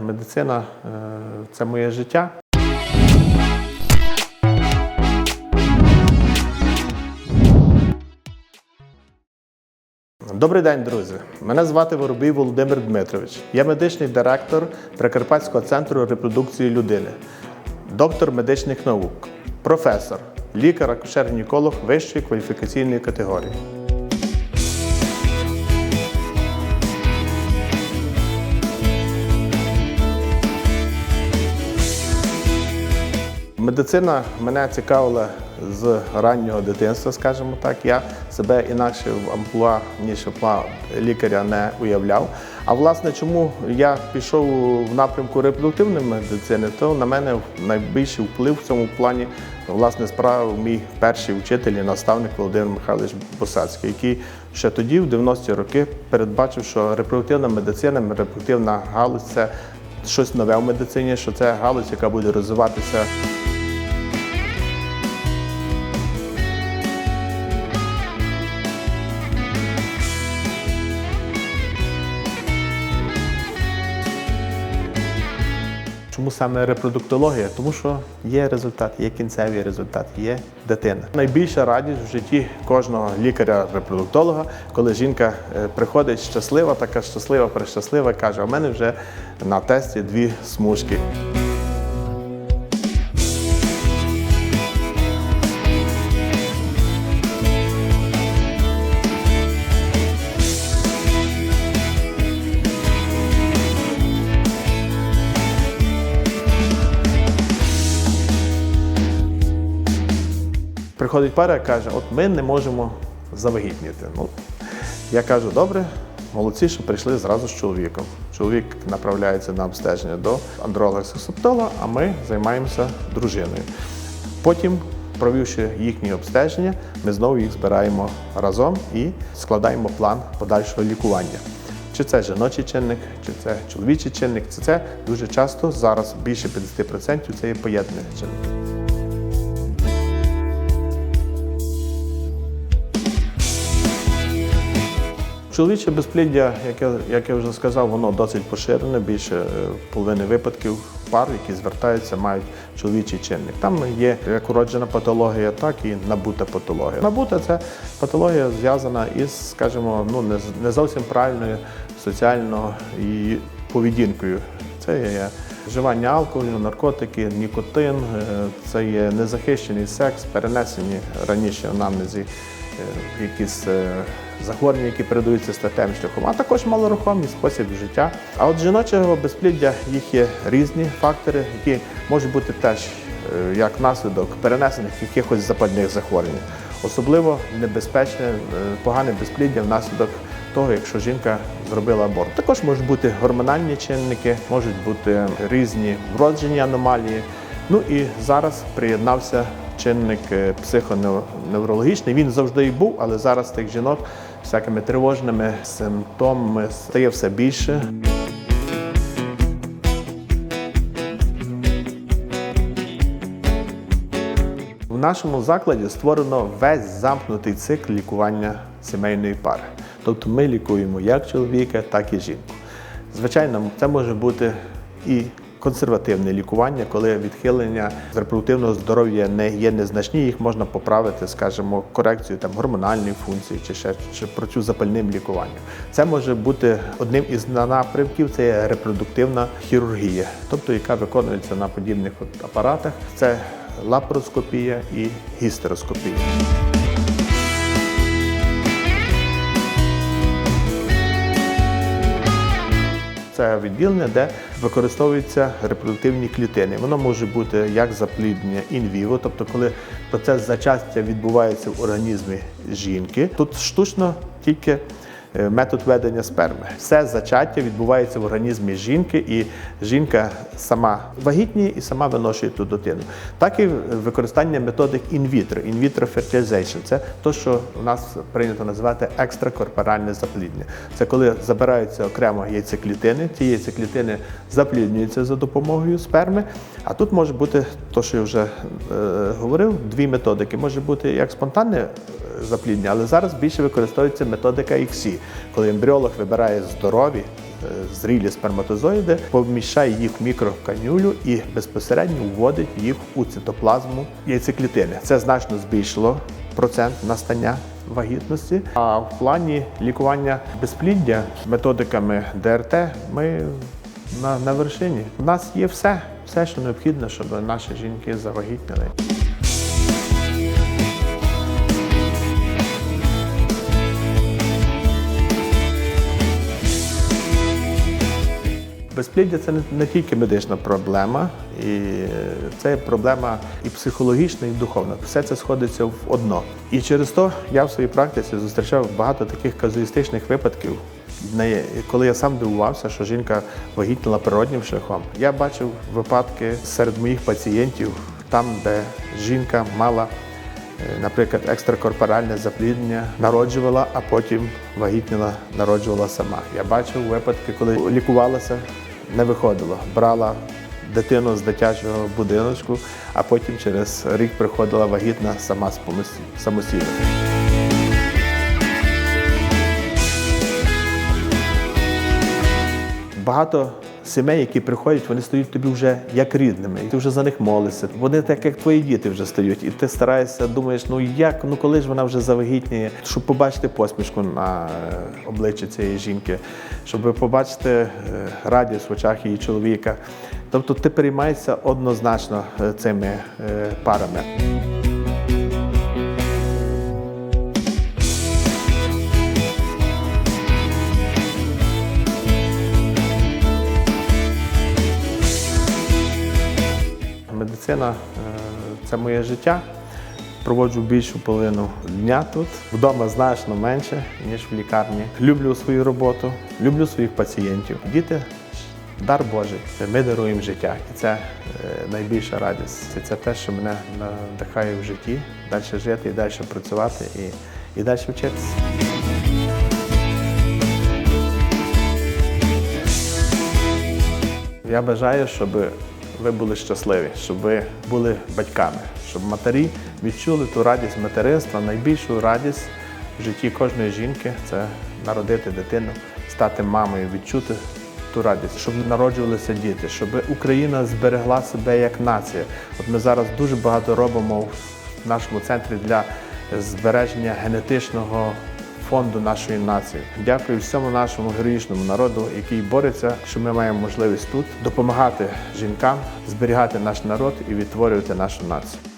Медицина е, це моє життя. Добрий день, друзі. Мене звати Воробій Володимир Дмитрович. Я медичний директор Прикарпатського центру репродукції людини, доктор медичних наук, професор, лікар-акушер-гінеколог вищої кваліфікаційної категорії. Медицина мене цікавила з раннього дитинства, скажімо так. Я себе інакше в амплуа, ніж амплуа лікаря не уявляв. А власне, чому я пішов в напрямку репродуктивної медицини, то на мене найбільший вплив в цьому плані власне справив мій перший вчитель і наставник Володимир Михайлович Босацький, який ще тоді, в 90-ті роки, передбачив, що репродуктивна медицина, репродуктивна галузь це щось нове в медицині, що це галузь, яка буде розвиватися. Чому саме репродуктологія? Тому що є результат, є кінцевий результат, є дитина. Найбільша радість в житті кожного лікаря-репродуктолога, коли жінка е, приходить щаслива, така щаслива, прищаслива, каже: у мене вже на тесті дві смужки. Приходить пара і каже, от ми не можемо завагітніти. Ну, я кажу, добре, молодці, що прийшли зразу з чоловіком. Чоловік направляється на обстеження до андролога сексоптолога а ми займаємося дружиною. Потім, провівши їхні обстеження, ми знову їх збираємо разом і складаємо план подальшого лікування. Чи це жіночий чинник, чи це чоловічий чинник, це, це дуже часто зараз більше 50% це є поєднаний чинник. Чоловіче безпліддя, як я, як я вже сказав, воно досить поширене. Більше е, половини випадків пар, які звертаються, мають чоловічий чинник. Там є як уроджена патологія, так і набута патологія. Набута це патологія зв'язана із, скажімо, ну не, не зовсім правильною соціальною поведінкою. Це є вживання алкоголю, наркотики, нікотин, е, це є незахищений секс, перенесені раніше анамнезі якісь е, захворювання, які передаються статевим шляхом, а також малорухомий спосіб життя. А от жіночого безпліддя їх є різні фактори, які можуть бути теж е, як наслідок перенесених якихось запальних захворювань. Особливо небезпечне, е, погане безпліддя внаслідок того, якщо жінка зробила аборт. Також можуть бути гормональні чинники, можуть бути різні вроджені аномалії. Ну і зараз приєднався чинник е, психоневрологічний. Він завжди і був, але зараз тих жінок всякими тривожними симптомами стає все більше. В нашому закладі створено весь замкнутий цикл лікування сімейної пари. Тобто ми лікуємо як чоловіка, так і жінку. Звичайно, це може бути і консервативне лікування, коли відхилення з репродуктивного здоров'я не є незначні, їх можна поправити, скажімо, корекцією там гормональної функції чи ще чи працю запальним лікуванням. Це може бути одним із напрямків, це є репродуктивна хірургія, тобто яка виконується на подібних апаратах. Це лапароскопія і гістероскопія. Це відділення, де використовуються репродуктивні клітини. Воно може бути як запліднення інвіво, тобто коли процес зачаття відбувається в організмі жінки. Тут штучно тільки метод ведення сперми. Все зачаття відбувається в організмі жінки, і жінка сама вагітніє і сама виношує ту дитину. Так і використання методик інвітро, інвітро fertilization. Це те, що у нас прийнято називати екстракорпоральне запліднення. Це коли забираються окремо яйцеклітини, ці яйцеклітини запліднюються за допомогою сперми. А тут може бути, то, що я вже е, говорив, дві методики. Може бути як спонтанне е, запліднення, але зараз більше використовується методика XC, коли ембріолог вибирає здорові е, зрілі сперматозоїди, поміщає їх в мікроканюлю і безпосередньо вводить їх у цитоплазму яйцеклітини. Це значно збільшило процент настання вагітності. А в плані лікування безпліддя методиками ДРТ ми на, на вершині. У нас є все, все, що необхідно, щоб наші жінки завагітніли. Безпліддя це не, тільки медична проблема, і це проблема і психологічна, і духовна. Все це сходиться в одно. І через то я в своїй практиці зустрічав багато таких казуїстичних випадків, коли я сам дивувався, що жінка вагітніла природнім шляхом. Я бачив випадки серед моїх пацієнтів, там, де жінка мала Е, наприклад, екстракорпоральне запліднення народжувала, а потім вагітніла, народжувала сама. Я бачив випадки, коли лікувалася, не виходило. Брала дитину з дитячого будиночку, а потім через рік приходила вагітна сама самостійно. Багато сімей, які приходять, вони стають тобі вже як рідними, і ти вже за них молишся. Вони так, як твої діти вже стають, і ти стараєшся, думаєш, ну як, ну коли ж вона вже завагітніє, щоб побачити посмішку на е, обличчі цієї жінки, щоб побачити е, радість в очах її чоловіка. Тобто ти переймаєшся однозначно е, цими парами. Медицина е, це моє життя. Проводжу більшу половину дня тут. Вдома значно менше, ніж в лікарні. Люблю свою роботу, люблю своїх пацієнтів. Діти дар Божий. Ми даруємо життя. І це е, найбільша радість. І це те, що мене надихає в житті, далі жити і далі працювати і, і далі вчитися. Я бажаю, щоб ви були щасливі, щоб ви були батьками, щоб матері відчули ту радість материнства. Найбільшу радість в житті кожної жінки це народити дитину, стати мамою, відчути ту радість, щоб народжувалися діти, щоб Україна зберегла себе як нація. От ми зараз дуже багато робимо в нашому центрі для збереження генетичного фонду нашої нації. Дякую всьому нашому героїчному народу, який бореться, що ми маємо можливість тут допомагати жінкам зберігати наш народ і відтворювати нашу націю.